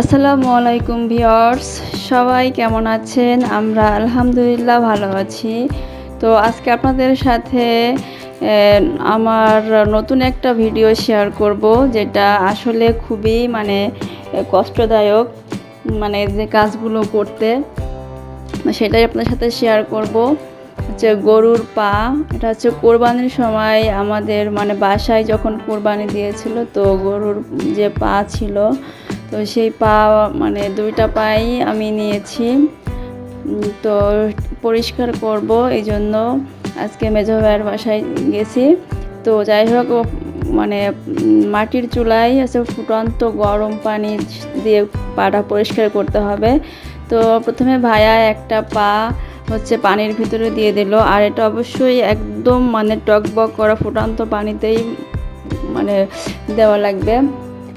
আসসালামু আলাইকুম ভিওর্স সবাই কেমন আছেন? আমরা আলহামদুলিল্লাহ ভালো আছি। তো আজকে আপনাদের সাথে আমার নতুন একটা ভিডিও শেয়ার করব, যেটা আসলে খুবই মানে কষ্টদায়ক মানে যে কাজগুলো করতে, সেটাই আপনার সাথে শেয়ার করব। হচ্ছে গরুর পা, এটা হচ্ছে কোরবানির সময় আমাদের মানে বাসায় যখন কোরবানি দিয়েছিল, তো গরুর যে পা ছিল তো সেই পা মানে দুইটা পাই আমি নিয়েছি। তো পরিষ্কার করব এই জন্য আজকে মেজো ভাইয়ের বাসায় গেছি। তো যাই হোক মানে মাটির চুলায় আছে, ফুটন্ত গরম পানি দিয়ে পাটা পরিষ্কার করতে হবে। তো প্রথমে ভাইয়া একটা পা হচ্ছে পানির ভিতরে দিয়ে দিল, আর এটা অবশ্যই একদম মানে টকবক করা ফুটন্ত পানিতেই মানে দেওয়া লাগবে।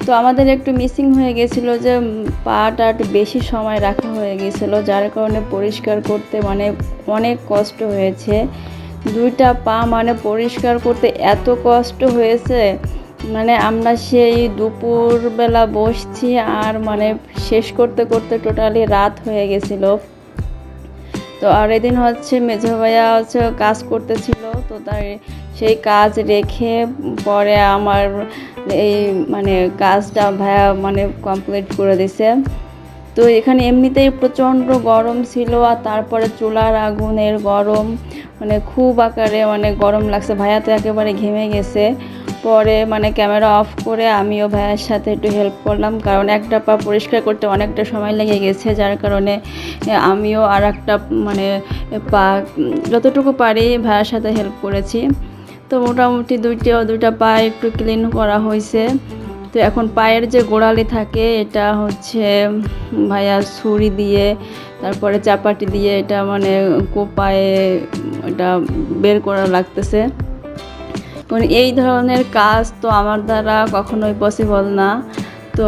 তো আমাদের একটু মিসিং হয়ে গেছিল যে পাটা একটু বেশি সময় রাখা হয়ে গেছিল, যার কারণে পরিষ্কার করতে মানে অনেক কষ্ট হয়েছে। দুইটা পা মানে পরিষ্কার করতে এত কষ্ট হয়েছে মানে আমরা সেই দুপুরবেলা বসছি আর মানে শেষ করতে করতে টোটালি রাত হয়ে গেছিল। তো আর এদিন হচ্ছে মেঝো ভাইয়া হচ্ছে কাজ করতেছিল, তো তার সেই কাজ রেখে পরে আমার এই মানে কাজটা ভাইয়া মানে কমপ্লিট করে দিছে। তো এখানে এমনিতেই প্রচণ্ড গরম ছিল আর তারপরে চুলার আগুনের গরম মানে খুব আকারে মানে গরম লাগছে। ভাইয়া তো একেবারে ঘেমে গেছে। পরে মানে ক্যামেরা অফ করে আমিও ভাইয়ার সাথে একটু হেল্প করলাম। কারণ একটা পা পরিষ্কার করতে অনেকটা সময় লেগে গেছে। যার কারণে আমিও আর একটা মানে পা যতটুকু পারি ভাইয়ার সাথে হেল্প করেছি। তো মোটামুটি দুইটা দুইটা পা একটু ক্লিন করা হয়েছে। তো এখন পায়ের যে গোড়ালি থাকে, এটা হচ্ছে ভাইয়া ছুরি দিয়ে, তারপরে চাপাটি দিয়ে এটা মানে কোপায়ে এটা বের করা লাগতেছে। কারণ এই ধরনের কাজ তো আমার দ্বারা কখনোই পসিবল না। তো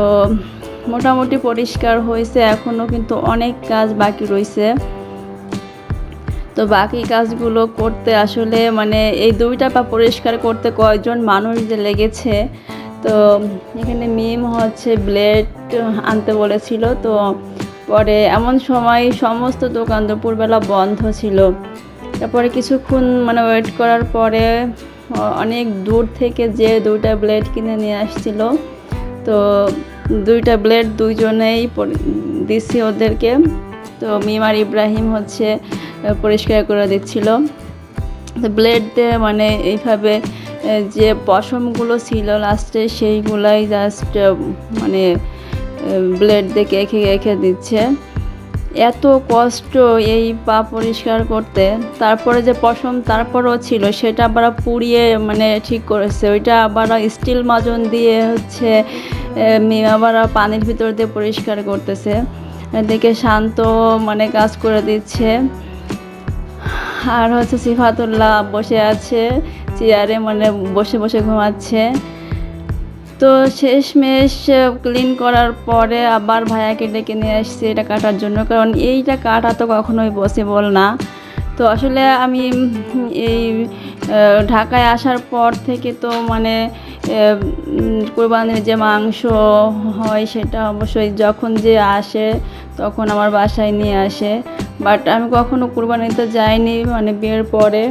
মোটামুটি পরিষ্কার হয়েছে এখনও কিন্তু অনেক কাজ বাকি রয়েছে। তো বাকি কাজগুলো করতে আসলে মানে এই দুইটা পা পরিষ্কার করতে কয়জন মানুষ যে লেগেছে। তো এখানে মিম হচ্ছে ব্লেড আনতে বলেছিল। তো পরে এমন সময় সমস্ত দোকান দুপুরবেলা বন্ধ ছিল। তারপরে কিছুক্ষণ মানে ওয়েট করার পরে অনেক দূর থেকে যে দুইটা ব্লেড কিনে নিয়ে আসছিল। তো দুইটা ব্লেড দুইজনেই দিছি ওদেরকে। তো মিমার ইব্রাহিম হচ্ছে পরিষ্কার করে দিচ্ছিল। তো ব্লেড দিয়ে মানে এইভাবে যে পশমগুলো ছিল লাস্টে সেইগুলাই জাস্ট মানে ব্লেড দিয়ে কেখে কেখে দিচ্ছে। এত কষ্ট এই পা পরিষ্কার করতে। তারপরে যে পশম তারপরও ছিল, সেটা আবার পুড়িয়ে মানে ঠিক করেছে। ওইটা আবার স্টিল মাজন দিয়ে হচ্ছে আবার পানির ভিতর দিয়ে পরিষ্কার করতেছে। এদিকে শান্ত মানে কাজ করে দিচ্ছে। আর হচ্ছে সিফাতুল্লাহ বসে আছে, চেয়ারে মানে বসে বসে ঘুমাচ্ছে। তো শেষমেশ ক্লিন করার পরে আবার ভাইয়াকে ডেকে নিয়ে আসছি এটা কাটার জন্য, কারণ এইটা কাটা তো কখনোই পসিবল না। তো আসলে আমি এই ঢাকায় আসার পর থেকে তো মানে কোরবানির যে মাংস হয় সেটা অবশ্যই যখন যে আসে তখন আমার বাসায় নিয়ে আসে। বাট আমি কখনো কোরবানিতে যাইনি মানে বিয়ের পরে।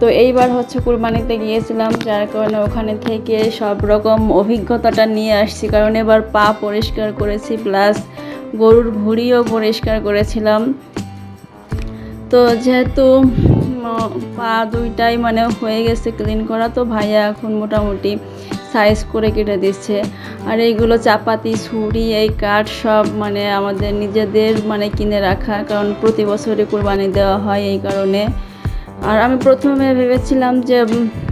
তো এইবার হচ্ছে কুরবানিতে গিয়েছিলাম, যার কারণে ওখানে থেকে সব রকম অভিজ্ঞতাটা নিয়ে আসছি। কারণ এবার পা পরিষ্কার করেছি প্লাস গরুর ভুঁড়িও পরিষ্কার করেছিলাম। তো যেহেতু পা দুইটাই মানে হয়ে গেছে ক্লিন করা। তো ভাইয়া এখন মোটামুটি সাইজ করে কেটে দিচ্ছে। আর এইগুলো চাপাতি, ছুরি, এই কাঠ সব মানে আমাদের নিজেদের মানে কিনে রাখা। কারণ প্রতি বছরই কোরবানি দেওয়া হয় এই কারণে। আর আমি প্রথমে ভেবেছিলাম যে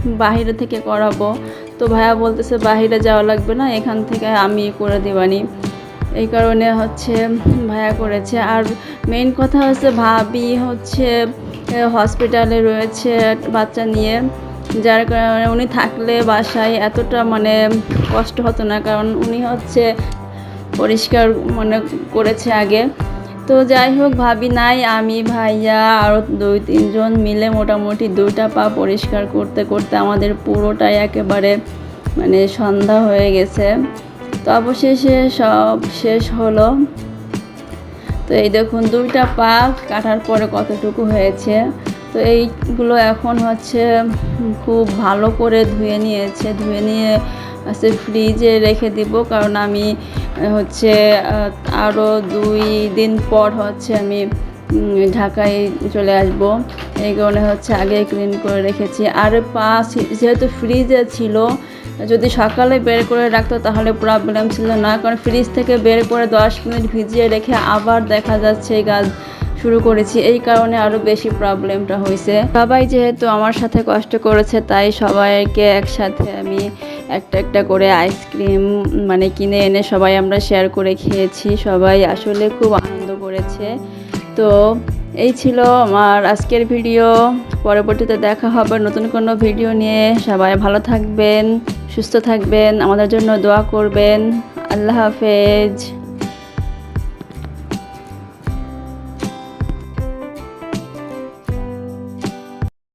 বাহিরে থেকে করাবো। তো ভাইয়া বলতেছে, বাহিরে যাওয়া লাগবে না, এখান থেকে আমি করে দিবানি। এই কারণে হচ্ছে ভাইয়া করেছে। আর মেইন কথা হচ্ছে, ভাবি হচ্ছে হসপিটালে রয়েছে বাচ্চা নিয়ে, যার কারণে উনি থাকলে বাসায় এতটা মানে কষ্ট হতো না, কারণ উনি হচ্ছে পরিষ্কার মানে করেছে আগে। তো যাই হোক, ভাবি নাই, আমি, ভাইয়া আরও দুই, তিনজন মিলে মোটামুটি দুইটা পা পরিষ্কার করতে করতে আমাদের পুরোটাই একেবারে মানে সন্ধ্যা হয়ে গেছে। তো অবশেষে সব শেষ হলো। তো এই দেখুন, দুইটা পা কাটার পরে কতটুকু হয়েছে। তো এইগুলো এখন হচ্ছে খুব ভালো করে ধুয়ে নিয়েছে। ধুয়ে নিয়ে হচ্ছে ফ্রিজে রেখে দিব, কারণ আমি হচ্ছে আরও দুই দিন পর হচ্ছে আমি ঢাকায় চলে আসব। এই কারণে হচ্ছে আগে ক্লিন করে রেখেছি। আর পা যেহেতু ফ্রিজে ছিল, যদি সকালে বের করে রাখতো তাহলে প্রবলেম ছিল না। কারণ ফ্রিজ থেকে বের করে দশ মিনিট ভিজিয়ে রেখে আবার দেখা যাচ্ছে গাছ শুরু করেছি। এই কারণে আরও বেশি প্রবলেমটা হয়েছে। সবাই যেহেতু আমার সাথে কষ্ট করেছে, তাই সবাইকে একসাথে আমি একটা একটা করে আইসক্রিম মানে কিনে এনে সবাই আমরা শেয়ার করে খেয়েছি। সবাই আসলে খুব আনন্দ করেছে। তো এই ছিল আমার আজকের ভিডিও। পরবর্তীতে দেখা হবে নতুন কোনো ভিডিও নিয়ে। সবাই ভালো থাকবেন, সুস্থ থাকবেন, আমাদের জন্য দোয়া করবেন। আল্লাহ হাফেজ।